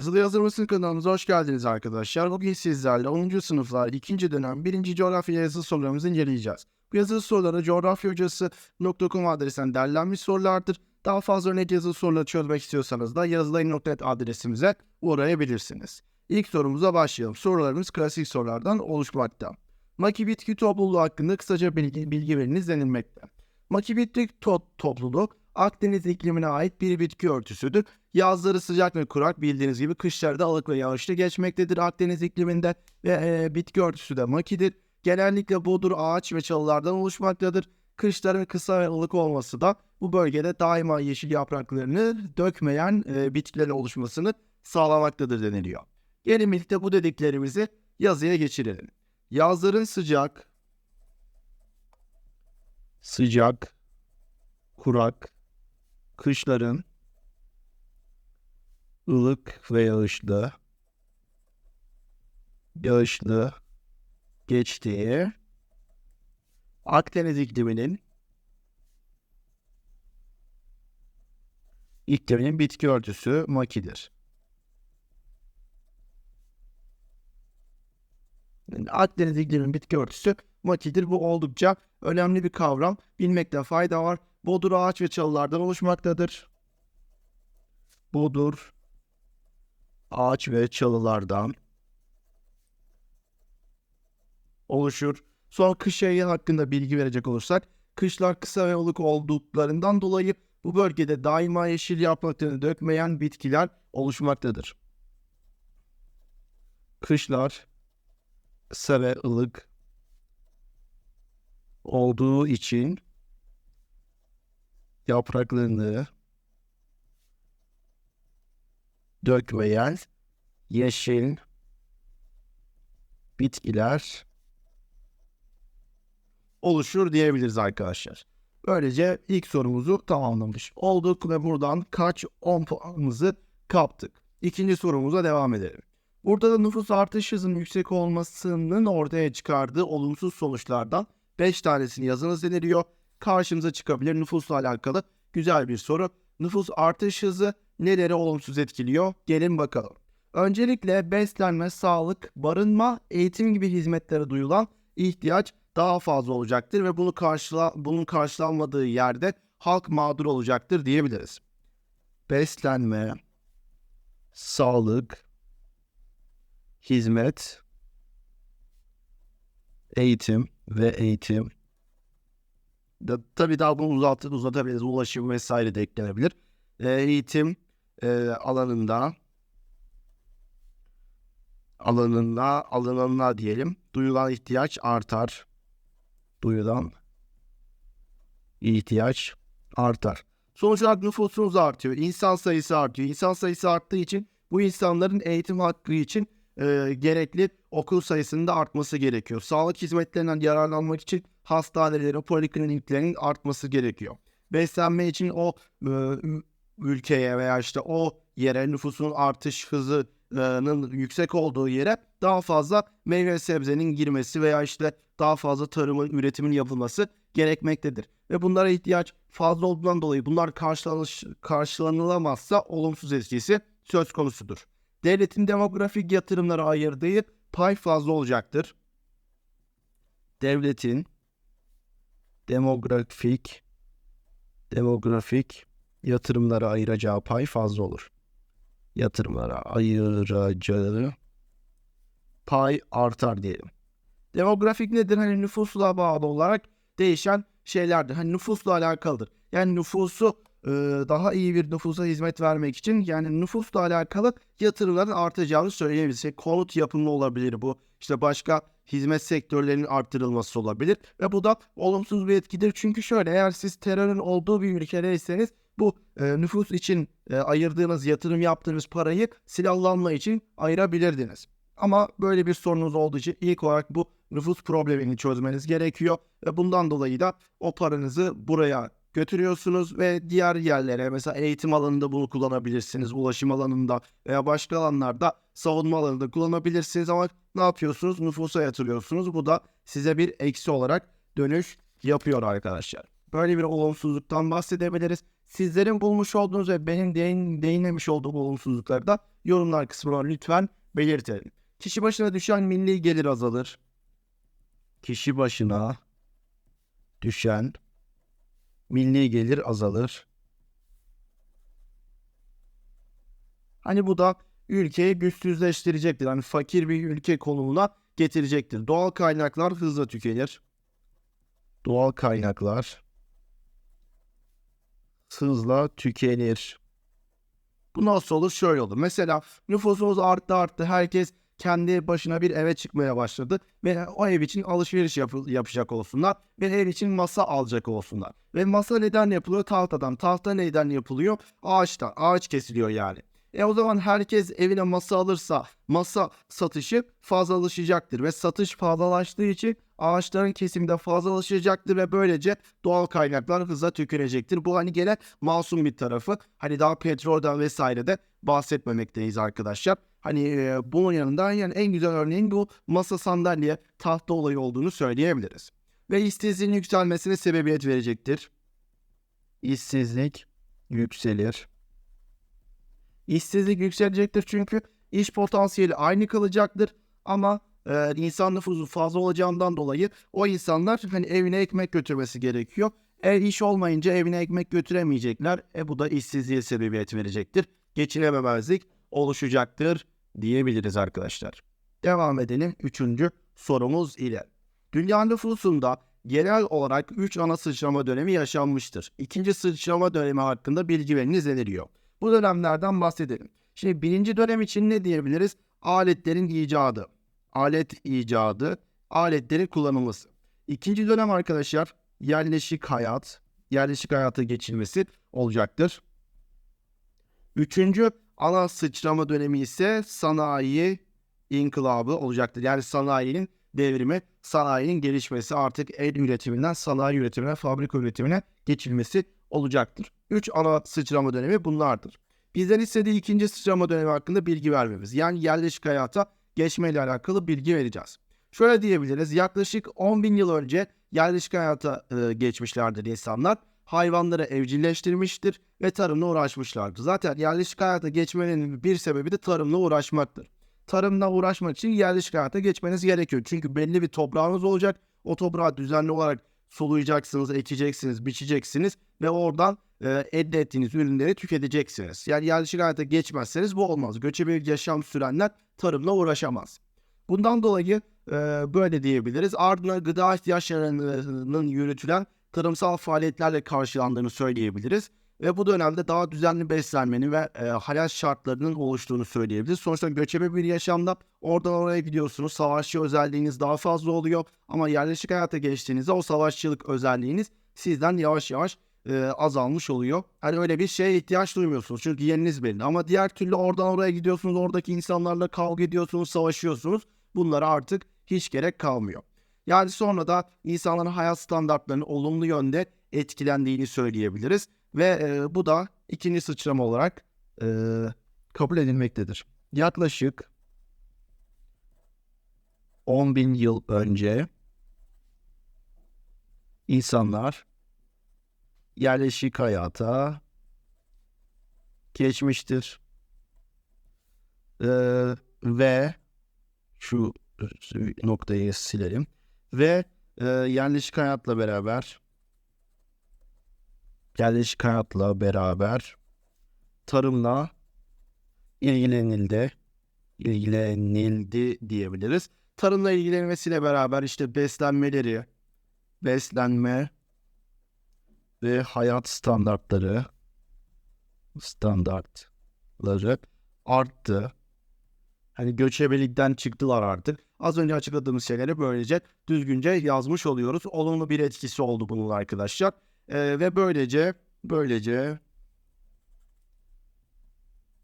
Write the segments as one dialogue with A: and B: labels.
A: Yazılı Yazır mısın kanalımıza hoş geldiniz arkadaşlar. Bugün sizlerle 10. sınıflar 2. dönem 1. coğrafya yazılı sorularımızı inceleyeceğiz. Bu yazılı soruları coğrafyahocası.com adresinden derlenmiş sorulardır. Daha fazla örnek yazılı soruları çözmek istiyorsanız da yazılayın.net adresimize uğrayabilirsiniz. İlk sorumuza başlayalım. Sorularımız klasik sorulardan oluşmakta. Maki bitki topluluğu hakkında kısaca bilgi, bilgi veriniz denilmekte. Maki bitki to- topluluğu Akdeniz iklimine ait bir bitki örtüsüdür. Yazları sıcak ve kurak bildiğiniz gibi kışlarda ılık ve yağışlı geçmektedir Akdeniz ikliminde ve e, bitki örtüsü de makidir. Genellikle bodur, ağaç ve çalılardan oluşmaktadır. Kışların kısa ve ılık olması da bu bölgede daima yeşil yapraklarını dökmeyen e, bitkilerin oluşmasını sağlamaktadır deniliyor. Gelin birlikte bu dediklerimizi yazıya geçirelim. Yazların sıcak, sıcak, kurak, kışların ılık ve yağışlı, yağışlı geçtiği Akdeniz ikliminin ikliminin bitki örtüsü makidir. Yani Akdeniz ikliminin bitki örtüsü makidir. Bu oldukça önemli bir kavram. Bilmekte fayda var. Bodur ağaç ve çalılardan oluşmaktadır. Bodur ağaç ve çalılardan oluşur. Son kış ayı hakkında bilgi verecek olursak, kışlar kısa ve ılık olduklarından dolayı bu bölgede daima yeşil yapraklarını dökmeyen bitkiler oluşmaktadır. Kışlar kısa ve ılık olduğu için yapraklarını dökmeyen yeşil bitkiler oluşur diyebiliriz arkadaşlar. Böylece ilk sorumuzu tamamlamış olduk ve buradan kaç 10 puanımızı kaptık. İkinci sorumuza devam edelim. Burada da nüfus artış hızının yüksek olmasının ortaya çıkardığı olumsuz sonuçlardan 5 tanesini yazınız deniliyor. Karşımıza çıkabilir nüfusla alakalı güzel bir soru. Nüfus artış hızı neleri olumsuz etkiliyor? Gelin bakalım. Öncelikle beslenme, sağlık, barınma, eğitim gibi hizmetlere duyulan ihtiyaç daha fazla olacaktır ve bunu karşıla bunun karşılanmadığı yerde halk mağdur olacaktır diyebiliriz. Beslenme, sağlık, hizmet, eğitim ve eğitim. Da, tabii daha bunu uzat, uzatabiliriz. Ulaşım vesaire de eklenebilir. E, eğitim e, alanında alanında alanına diyelim duyulan ihtiyaç artar. Duyulan ihtiyaç artar. Sonuç olarak nüfusumuz artıyor. İnsan sayısı artıyor. İnsan sayısı arttığı için bu insanların eğitim hakkı için e, gerekli okul sayısının da artması gerekiyor. Sağlık hizmetlerinden yararlanmak için hastanelerin, polikliniklerin artması gerekiyor. Beslenme için o e, ülkeye veya işte o yere nüfusun artış hızının yüksek olduğu yere daha fazla meyve sebzenin girmesi veya işte daha fazla tarımın, üretimin yapılması gerekmektedir. Ve bunlara ihtiyaç fazla olduğundan dolayı bunlar karşılanış, karşılanılamazsa olumsuz etkisi söz konusudur. Devletin demografik yatırımlara ayırdığı pay fazla olacaktır. Devletin demografik demografik yatırımlara ayıracağı pay fazla olur. Yatırımlara ayıracağı pay artar diyelim. Demografik nedir? Hani nüfusla bağlı olarak değişen şeylerdir. Hani nüfusla alakalıdır. Yani nüfusu e, daha iyi bir nüfusa hizmet vermek için yani nüfusla alakalı yatırımların artacağını söyleyebiliriz. İşte konut yapımı olabilir bu. İşte başka hizmet sektörlerinin arttırılması olabilir. Ve bu da olumsuz bir etkidir. Çünkü şöyle eğer siz terörün olduğu bir ülkedeyseniz bu e, nüfus için e, ayırdığınız, yatırım yaptığınız parayı silahlanma için ayırabilirdiniz. Ama böyle bir sorunuz olduğu için ilk olarak bu nüfus problemini çözmeniz gerekiyor. Ve bundan dolayı da o paranızı buraya götürüyorsunuz ve diğer yerlere mesela eğitim alanında bunu kullanabilirsiniz, ulaşım alanında veya başka alanlarda savunma alanında kullanabilirsiniz ama ne yapıyorsunuz? Nüfusa yatırıyorsunuz. Bu da size bir eksi olarak dönüş yapıyor arkadaşlar. Böyle bir olumsuzluktan bahsedebiliriz. Sizlerin bulmuş olduğunuz ve benim değin, değinmemiş olduğum olumsuzlukları da yorumlar kısmına lütfen belirtelim. Kişi başına düşen milli gelir azalır. Kişi başına düşen milli gelir azalır. Hani bu da ülkeyi güçsüzleştirecektir. Hani fakir bir ülke konumuna getirecektir. Doğal kaynaklar hızla tükenir. Doğal kaynaklar hızla tükenir. Bu nasıl olur? Şöyle olur. Mesela nüfusumuz arttı arttı. Herkes kendi başına bir eve çıkmaya başladı. Ve o ev için alışveriş yap- yapacak olsunlar. Ve ev için masa alacak olsunlar. Ve masa neden yapılıyor? Tahtadan. Tahta neyden yapılıyor? Ağaçtan. Ağaç kesiliyor yani. E o zaman herkes evine masa alırsa masa satışı fazlalaşacaktır ve satış fazlalaştığı için ağaçların kesimi de fazlalaşacaktır ve böylece doğal kaynaklar hızla tükenecektir. Bu hani gene masum bir tarafı. Hani daha petrolden vesaire de bahsetmemekteyiz arkadaşlar. Hani e, bunun yanında yani en güzel örneğin bu masa sandalye tahta olayı olduğunu söyleyebiliriz. Ve işsizliğin yükselmesine sebebiyet verecektir. İşsizlik yükselir. İşsizlik yükselecektir çünkü iş potansiyeli aynı kalacaktır ama e, insan nüfusu fazla olacağından dolayı o insanlar hani evine ekmek götürmesi gerekiyor. Eğer iş olmayınca evine ekmek götüremeyecekler. E bu da işsizliğe sebebiyet verecektir. Geçinememezlik oluşacaktır diyebiliriz arkadaşlar. Devam edelim üçüncü sorumuz ile. Dünya nüfusunda genel olarak 3 ana sıçrama dönemi yaşanmıştır. İkinci sıçrama dönemi hakkında bilgi veriniz deniliyor. Bu dönemlerden bahsedelim. Şimdi birinci dönem için ne diyebiliriz? Aletlerin icadı. Alet icadı, aletlerin kullanılması. İkinci dönem arkadaşlar yerleşik hayat, yerleşik hayata geçilmesi olacaktır. Üçüncü ana sıçrama dönemi ise sanayi inkılabı olacaktır. Yani sanayinin devrimi, sanayinin gelişmesi artık el üretiminden sanayi üretimine, fabrika üretimine geçilmesi olacaktır. Üç ana sıçrama dönemi bunlardır. Bizden istediği ikinci sıçrama dönemi hakkında bilgi vermemiz. Yani yerleşik hayata geçmeyle alakalı bilgi vereceğiz. Şöyle diyebiliriz. Yaklaşık 10 bin yıl önce yerleşik hayata e, geçmişlerdir insanlar. Hayvanları evcilleştirmiştir ve tarımla uğraşmışlardır. Zaten yerleşik hayata geçmenin bir sebebi de tarımla uğraşmaktır. Tarımla uğraşmak için yerleşik hayata geçmeniz gerekiyor. Çünkü belli bir toprağınız olacak. O toprağı düzenli olarak sulayacaksınız, ekeceksiniz, biçeceksiniz ve oradan e, elde ettiğiniz ürünleri tüketeceksiniz. Yani yerleşik hayata geçmezseniz bu olmaz. Göçebe yaşam sürenler tarımla uğraşamaz. Bundan dolayı e, böyle diyebiliriz. Ardından gıda ihtiyaçlarının yürütülen tarımsal faaliyetlerle karşılandığını söyleyebiliriz. Ve bu dönemde daha düzenli beslenmenin ve e, hayat şartlarının oluştuğunu söyleyebiliriz. Sonuçta göçebe bir yaşamda oradan oraya gidiyorsunuz. Savaşçı özelliğiniz daha fazla oluyor. Ama yerleşik hayata geçtiğinizde o savaşçılık özelliğiniz sizden yavaş yavaş e, azalmış oluyor. Hani öyle bir şeye ihtiyaç duymuyorsunuz. Çünkü yeriniz belli. Ama diğer türlü oradan oraya gidiyorsunuz. Oradaki insanlarla kavga ediyorsunuz, savaşıyorsunuz. Bunlara artık hiç gerek kalmıyor. Yani sonra da insanların hayat standartlarının olumlu yönde etkilendiğini söyleyebiliriz. Ve e, bu da ikinci sıçrama olarak e, kabul edilmektedir. Yaklaşık 10 bin yıl önce insanlar yerleşik hayata geçmiştir. Ee, ve şu noktayı silelim. Ve e, yerleşik hayatla beraber yerleşik hayatla beraber tarımla ilgilenildi. ilgilenildi diyebiliriz. Tarımla ilgilenmesiyle beraber işte beslenmeleri, beslenme ve hayat standartları standartları arttı. Hani göçebelikten çıktılar artık. Az önce açıkladığımız şeyleri böylece düzgünce yazmış oluyoruz. Olumlu bir etkisi oldu bunun arkadaşlar. Ee, ve böylece böylece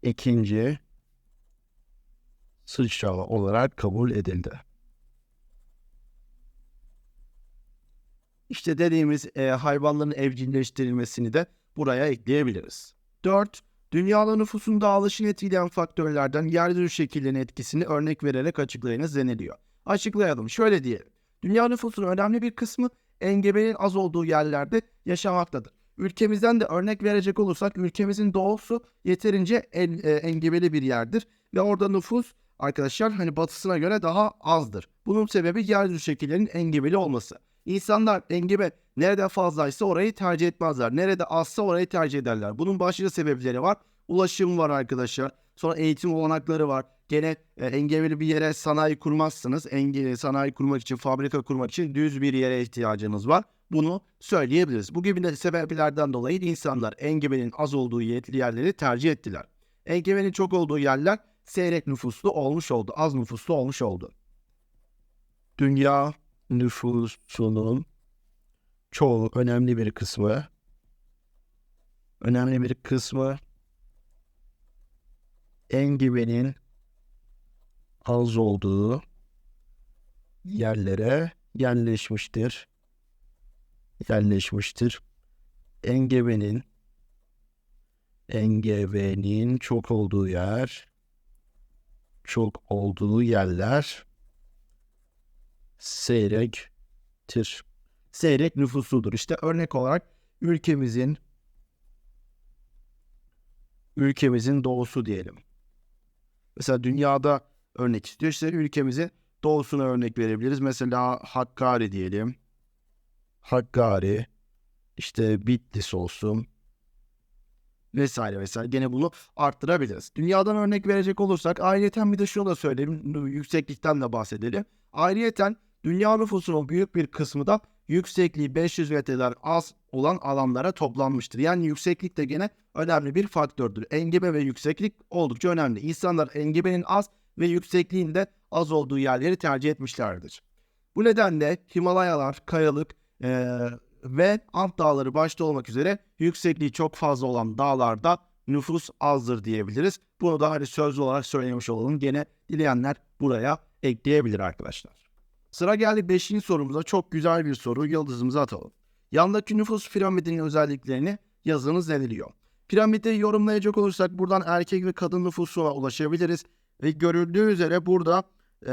A: ikinci sıçrama olarak kabul edildi. İşte dediğimiz e, hayvanların evcilleştirilmesini de buraya ekleyebiliriz. 4. Dünyada nüfusun dağılışını etkileyen faktörlerden yeryüzü şekillerinin etkisini örnek vererek açıklayınız deniliyor. Açıklayalım. Şöyle diyelim. Dünya nüfusunun önemli bir kısmı engebenin az olduğu yerlerde yaşamaktadır. Ülkemizden de örnek verecek olursak ülkemizin doğusu yeterince en, e, engebeli bir yerdir. Ve orada nüfus arkadaşlar hani batısına göre daha azdır. Bunun sebebi yeryüzü şekillerinin engebeli olması. İnsanlar engebe nerede fazlaysa orayı tercih etmezler. Nerede azsa orayı tercih ederler. Bunun başlıca sebepleri var. Ulaşım var arkadaşlar. Sonra eğitim olanakları var. Gene e, engebeli bir yere sanayi kurmazsınız. Enge, sanayi kurmak için, fabrika kurmak için düz bir yere ihtiyacınız var. Bunu söyleyebiliriz. Bu gibi de sebeplerden dolayı insanlar engebenin az olduğu yerleri tercih ettiler. Engebenin çok olduğu yerler seyrek nüfuslu olmuş oldu. Az nüfuslu olmuş oldu. Dünya nüfusunun çoğu önemli bir kısmı önemli bir kısmı engebenin az olduğu yerlere yerleşmiştir. Yerleşmiştir. Engebenin engebenin çok olduğu yer çok olduğu yerler seyrektir. Seyrek nüfusudur. İşte örnek olarak ülkemizin ülkemizin doğusu diyelim. Mesela dünyada örnek istiyor. İşte ülkemizin doğusuna örnek verebiliriz. Mesela Hakkari diyelim. Hakkari, işte Bitlis olsun vesaire vesaire. Gene bunu arttırabiliriz. Dünyadan örnek verecek olursak ayrıyeten bir de şunu da söyleyeyim. Yükseklikten de bahsedelim. Ayrıyeten dünya nüfusunun büyük bir kısmı da yüksekliği 500 metreler az olan alanlara toplanmıştır. Yani yükseklik de gene önemli bir faktördür. Engebe ve yükseklik oldukça önemli. İnsanlar engebenin az ve yüksekliğin de az olduğu yerleri tercih etmişlerdir. Bu nedenle Himalayalar, kayalık ee, ve Ant dağları başta olmak üzere yüksekliği çok fazla olan dağlarda nüfus azdır diyebiliriz. Bunu da hani sözlü olarak söylemiş olalım. Gene dileyenler buraya ekleyebilir arkadaşlar. Sıra geldi 5. sorumuza. Çok güzel bir soru. Yıldızımızı atalım. Yandaki nüfus piramidinin özelliklerini yazınız deniliyor. Piramidi yorumlayacak olursak buradan erkek ve kadın nüfusuna ulaşabiliriz. Ve görüldüğü üzere burada e,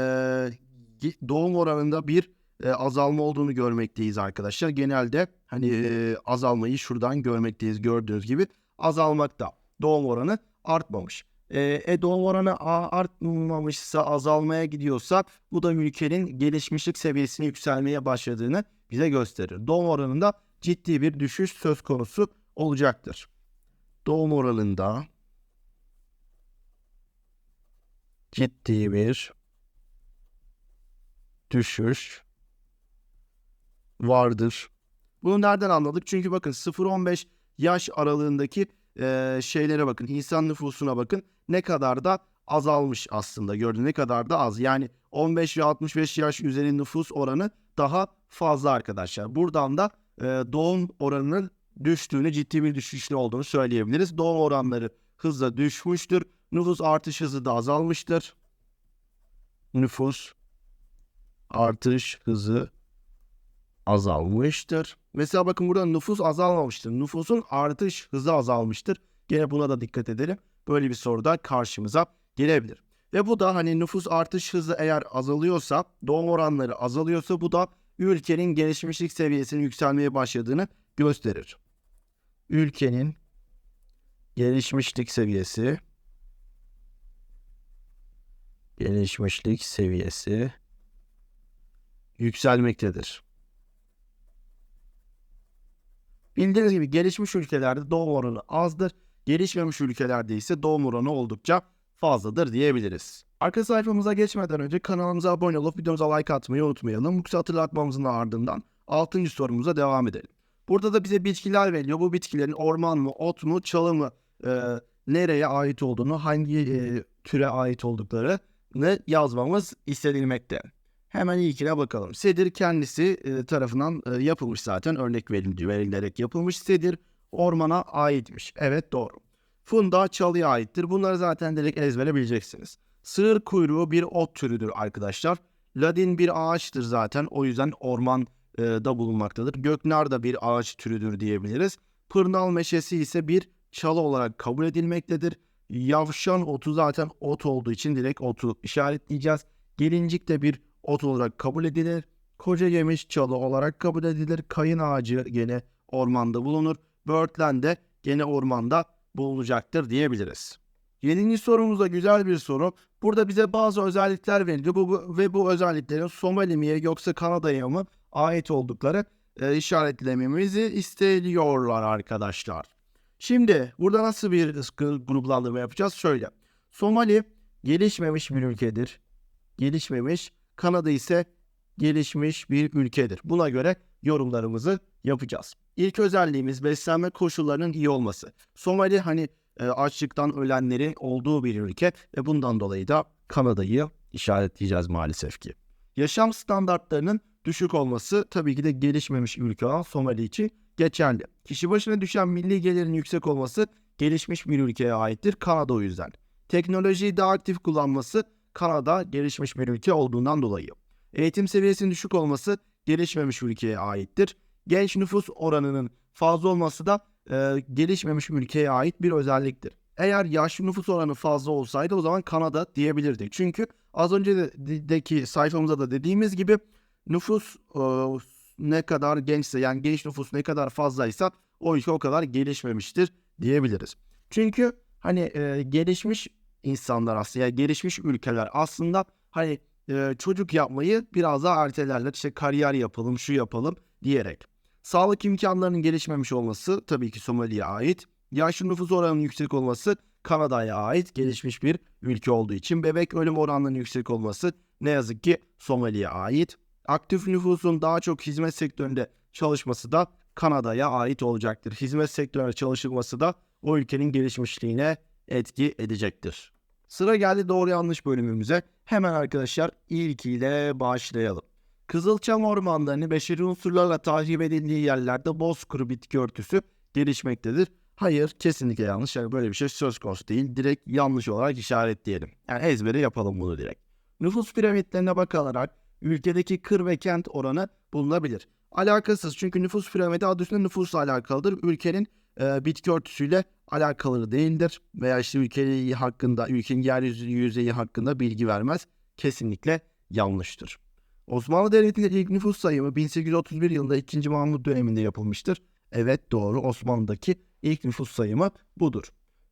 A: doğum oranında bir e, azalma olduğunu görmekteyiz arkadaşlar. Genelde hani e, azalmayı şuradan görmekteyiz gördüğünüz gibi azalmakta. Doğum oranı artmamış. E, e doğum oranı artmamışsa azalmaya gidiyorsa bu da ülkenin gelişmişlik seviyesini yükselmeye başladığını bize gösterir. Doğum oranında ciddi bir düşüş söz konusu olacaktır. Doğum oranında ciddi bir düşüş vardır. Bunu nereden anladık? Çünkü bakın 0-15 yaş aralığındaki e, şeylere bakın. İnsan nüfusuna bakın. Ne kadar da azalmış aslında. Gördüğünüz ne kadar da az. Yani 15 ve 65 yaş üzeri nüfus oranı daha fazla arkadaşlar. Buradan da e, doğum oranının düştüğünü, ciddi bir düşüşlü olduğunu söyleyebiliriz. Doğum oranları hızla düşmüştür. Nüfus artış hızı da azalmıştır. Nüfus artış hızı azalmıştır. Mesela bakın burada nüfus azalmamıştır. Nüfusun artış hızı azalmıştır. Gene buna da dikkat edelim. Böyle bir soru da karşımıza gelebilir. Ve bu da hani nüfus artış hızı eğer azalıyorsa, doğum oranları azalıyorsa bu da ülkenin gelişmişlik seviyesinin yükselmeye başladığını gösterir. Ülkenin gelişmişlik seviyesi gelişmişlik seviyesi yükselmektedir. Bildiğiniz gibi gelişmiş ülkelerde doğum oranı azdır. Gelişmemiş ülkelerde ise doğum oranı oldukça fazladır diyebiliriz. Arka sayfamıza geçmeden önce kanalımıza abone olup videomuza like atmayı unutmayalım. Bu hatırlatmamızın ardından 6. sorumuza devam edelim. Burada da bize bitkiler veriliyor. Bu bitkilerin orman mı, ot mu, çalı mı, e, nereye ait olduğunu, hangi e, türe ait olduklarını yazmamız istedilmekte. Hemen ilkine bakalım. Sedir kendisi e, tarafından e, yapılmış zaten. Örnek verildi, verilerek yapılmış. Sedir ormana aitmiş. Evet doğru. Funda çalıya aittir. Bunları zaten direkt ezbere bileceksiniz. Sığır kuyruğu bir ot türüdür arkadaşlar. Ladin bir ağaçtır zaten. O yüzden orman e, da bulunmaktadır. Göknar da bir ağaç türüdür diyebiliriz. Pırnal meşesi ise bir çalı olarak kabul edilmektedir. Yavşan otu zaten ot olduğu için direkt otu işaretleyeceğiz. Gelincik de bir ot olarak kabul edilir. Koca yemiş çalı olarak kabul edilir. Kayın ağacı gene ormanda bulunur. böğürtlen de gene ormanda bulunacaktır diyebiliriz. Yedinci sorumuz da güzel bir soru. Burada bize bazı özellikler veriliyor bu, ve bu özelliklerin Somali miye yoksa Kanada'ya mı ait oldukları e, işaretlememizi isteniyorlar arkadaşlar. Şimdi burada nasıl bir gruplandırma yapacağız? Şöyle. Somali gelişmemiş bir ülkedir. Gelişmemiş. Kanada ise gelişmiş bir ülkedir. Buna göre yorumlarımızı yapacağız. İlk özelliğimiz beslenme koşullarının iyi olması. Somali hani e, açlıktan ölenlerin olduğu bir ülke ve bundan dolayı da Kanada'yı işaretleyeceğiz maalesef ki. Yaşam standartlarının düşük olması tabii ki de gelişmemiş ülke olan Somali için geçerli. Kişi başına düşen milli gelirin yüksek olması gelişmiş bir ülkeye aittir. Kanada o yüzden. Teknolojiyi daha aktif kullanması Kanada gelişmiş bir ülke olduğundan dolayı. Eğitim seviyesinin düşük olması gelişmemiş ülkeye aittir. Genç nüfus oranının fazla olması da e, gelişmemiş ülkeye ait bir özelliktir. Eğer yaşlı nüfus oranı fazla olsaydı o zaman Kanada diyebilirdik. Çünkü az önce de, de- deki sayfamızda da dediğimiz gibi nüfus e, ne kadar gençse yani genç nüfus ne kadar fazlaysa o ülke o kadar gelişmemiştir diyebiliriz. Çünkü hani e, gelişmiş insanlar aslında yani gelişmiş ülkeler aslında hani e, çocuk yapmayı biraz daha ertelerler. İşte kariyer yapalım, şu yapalım diyerek. Sağlık imkanlarının gelişmemiş olması tabii ki Somali'ye ait. Yaşlı nüfus oranının yüksek olması Kanada'ya ait gelişmiş bir ülke olduğu için. Bebek ölüm oranlarının yüksek olması ne yazık ki Somali'ye ait. Aktif nüfusun daha çok hizmet sektöründe çalışması da Kanada'ya ait olacaktır. Hizmet sektöründe çalışılması da o ülkenin gelişmişliğine etki edecektir. Sıra geldi doğru yanlış bölümümüze. Hemen arkadaşlar ilkiyle başlayalım. Kızılçam ormanlarını beşeri unsurlarla tahrip edildiği yerlerde bozkır bitki örtüsü gelişmektedir. Hayır kesinlikle yanlış. Yani böyle bir şey söz konusu değil. Direkt yanlış olarak işaretleyelim. Yani ezbere yapalım bunu direkt. Nüfus piramitlerine bakılarak ülkedeki kır ve kent oranı bulunabilir. Alakasız çünkü nüfus piramidi adı üstünde nüfusla alakalıdır. Ülkenin e, bitki örtüsüyle alakalı değildir. Veya işte ülkenin hakkında, ülkenin yeryüzü yüzeyi hakkında bilgi vermez. Kesinlikle yanlıştır. Osmanlı Devleti'nin ilk nüfus sayımı 1831 yılında 2. Mahmut döneminde yapılmıştır. Evet doğru Osmanlı'daki ilk nüfus sayımı budur.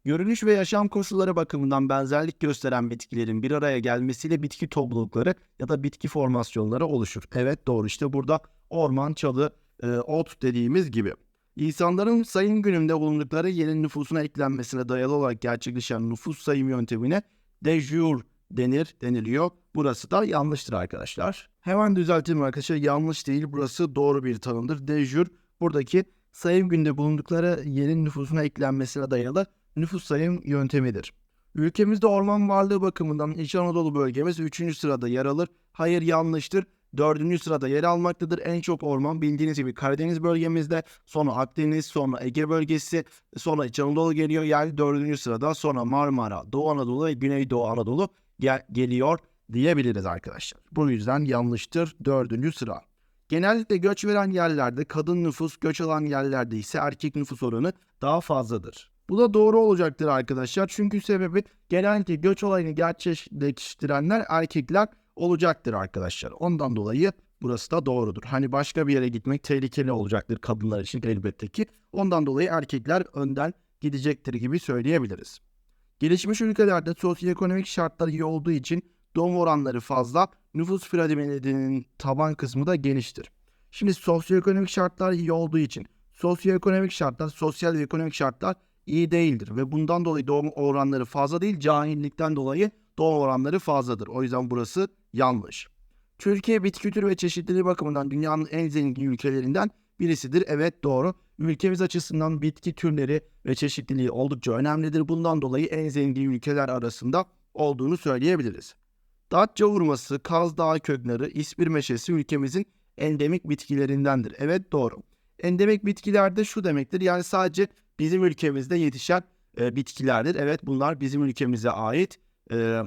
A: Görünüş ve yaşam koşulları bakımından benzerlik gösteren bitkilerin bir araya gelmesiyle bitki toplulukları ya da bitki formasyonları oluşur. Evet doğru işte burada orman, çalı, e, ot dediğimiz gibi. İnsanların sayım gününde bulundukları yerin nüfusuna eklenmesine dayalı olarak gerçekleşen nüfus sayım yöntemine de jure denir, deniliyor. Burası da yanlıştır arkadaşlar. Hemen düzelteyim arkadaşlar. Yanlış değil. Burası doğru bir tanımdır. De jure buradaki sayım günde bulundukları yerin nüfusuna eklenmesine dayalı nüfus sayım yöntemidir. Ülkemizde orman varlığı bakımından İç Anadolu bölgemiz 3. sırada yer alır. Hayır yanlıştır. 4. sırada yer almaktadır. En çok orman bildiğiniz gibi Karadeniz bölgemizde, sonra Akdeniz, sonra Ege bölgesi, sonra İç Anadolu geliyor. Yani 4. sırada sonra Marmara, Doğu Anadolu ve Güneydoğu Anadolu gel- geliyor diyebiliriz arkadaşlar. Bu yüzden yanlıştır 4. sıra. Genellikle göç veren yerlerde kadın nüfus, göç alan yerlerde ise erkek nüfus oranı daha fazladır. Bu da doğru olacaktır arkadaşlar. Çünkü sebebi genellikle göç olayını gerçekleştirenler erkekler olacaktır arkadaşlar. Ondan dolayı burası da doğrudur. Hani başka bir yere gitmek tehlikeli olacaktır kadınlar için elbette ki. Ondan dolayı erkekler önden gidecektir gibi söyleyebiliriz. Gelişmiş ülkelerde sosyoekonomik şartlar iyi olduğu için doğum oranları fazla, nüfus piramidinin taban kısmı da geniştir. Şimdi sosyoekonomik şartlar iyi olduğu için sosyoekonomik şartlar, sosyal ve ekonomik şartlar iyi değildir ve bundan dolayı doğum oranları fazla değil, cahillikten dolayı doğum oranları fazladır. O yüzden burası yanlış. Türkiye bitki kültürü ve çeşitliliği bakımından dünyanın en zengin ülkelerinden birisidir. Evet doğru. Ülkemiz açısından bitki türleri ve çeşitliliği oldukça önemlidir. Bundan dolayı en zengin ülkeler arasında olduğunu söyleyebiliriz. Datça hurması, Kaz Dağı köknarı, İspir meşesi ülkemizin endemik bitkilerindendir. Evet doğru. Endemik bitkiler de şu demektir. Yani sadece bizim ülkemizde yetişen e, bitkilerdir. Evet bunlar bizim ülkemize ait e,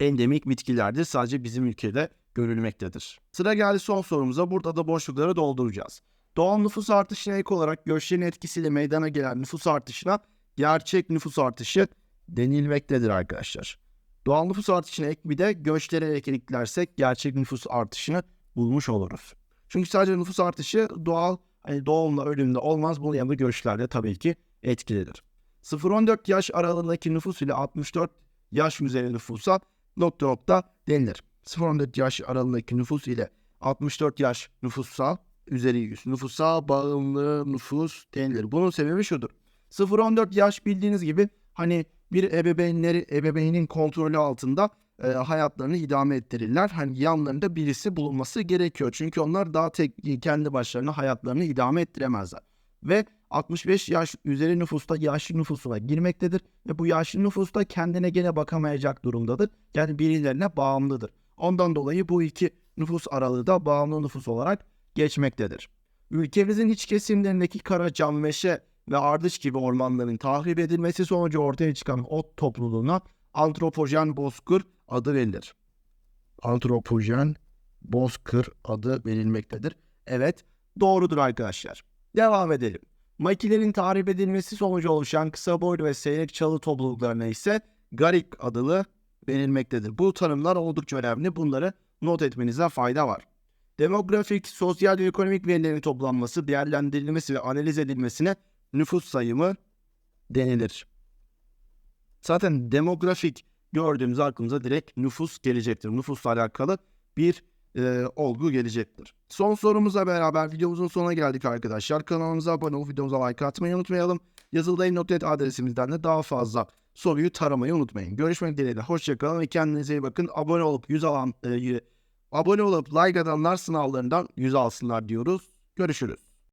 A: endemik bitkilerdir. Sadece bizim ülkede görülmektedir. Sıra geldi son sorumuza. Burada da boşlukları dolduracağız. Doğal nüfus artışına ek olarak göçlerin etkisiyle meydana gelen nüfus artışına gerçek nüfus artışı denilmektedir arkadaşlar. Doğal nüfus artışına ek bir de göçlere eklersek gerçek nüfus artışını bulmuş oluruz. Çünkü sadece nüfus artışı doğal Hani doğumla ölümle olmaz. Bunun yanında görüşler de tabii ki etkilidir. 0-14 yaş aralığındaki nüfus ile 64 yaş üzeri nüfusa nokta nokta denilir. 0-14 yaş aralığındaki nüfus ile 64 yaş nüfusa üzeri nüfusa bağımlı nüfus denilir. Bunun sebebi şudur. 0-14 yaş bildiğiniz gibi hani bir ebeveynleri ebeveynin kontrolü altında e, hayatlarını idame ettirirler. Hani yanlarında birisi bulunması gerekiyor. Çünkü onlar daha tek kendi başlarına hayatlarını idame ettiremezler. Ve 65 yaş üzeri nüfusta yaşlı nüfusuna girmektedir. Ve bu yaşlı nüfus da kendine gene bakamayacak durumdadır. Yani birilerine bağımlıdır. Ondan dolayı bu iki nüfus aralığı da bağımlı nüfus olarak geçmektedir. Ülkemizin iç kesimlerindeki kara cam meşe ve ardıç gibi ormanların tahrip edilmesi sonucu ortaya çıkan ot topluluğuna antropojen bozkır adı verilir. Antropojen bozkır adı verilmektedir. Evet doğrudur arkadaşlar. Devam edelim. Makilerin tahrip edilmesi sonucu oluşan kısa boylu ve seyrek çalı topluluklarına ise garik adını verilmektedir. Bu tanımlar oldukça önemli. Bunları not etmenize fayda var. Demografik, sosyal ve ekonomik verilerin toplanması, değerlendirilmesi ve analiz edilmesine nüfus sayımı denilir. Zaten demografik gördüğümüz aklımıza direkt nüfus gelecektir. Nüfusla alakalı bir e, olgu gelecektir. Son sorumuza beraber videomuzun sonuna geldik arkadaşlar. Kanalımıza abone olup videomuza like atmayı unutmayalım. Yazıldayım.net adresimizden de daha fazla soruyu taramayı unutmayın. Görüşmek dileğiyle. Hoşçakalın ve kendinize iyi bakın. Abone olup yüz alan e, abone olup like atanlar sınavlarından yüz alsınlar diyoruz. Görüşürüz.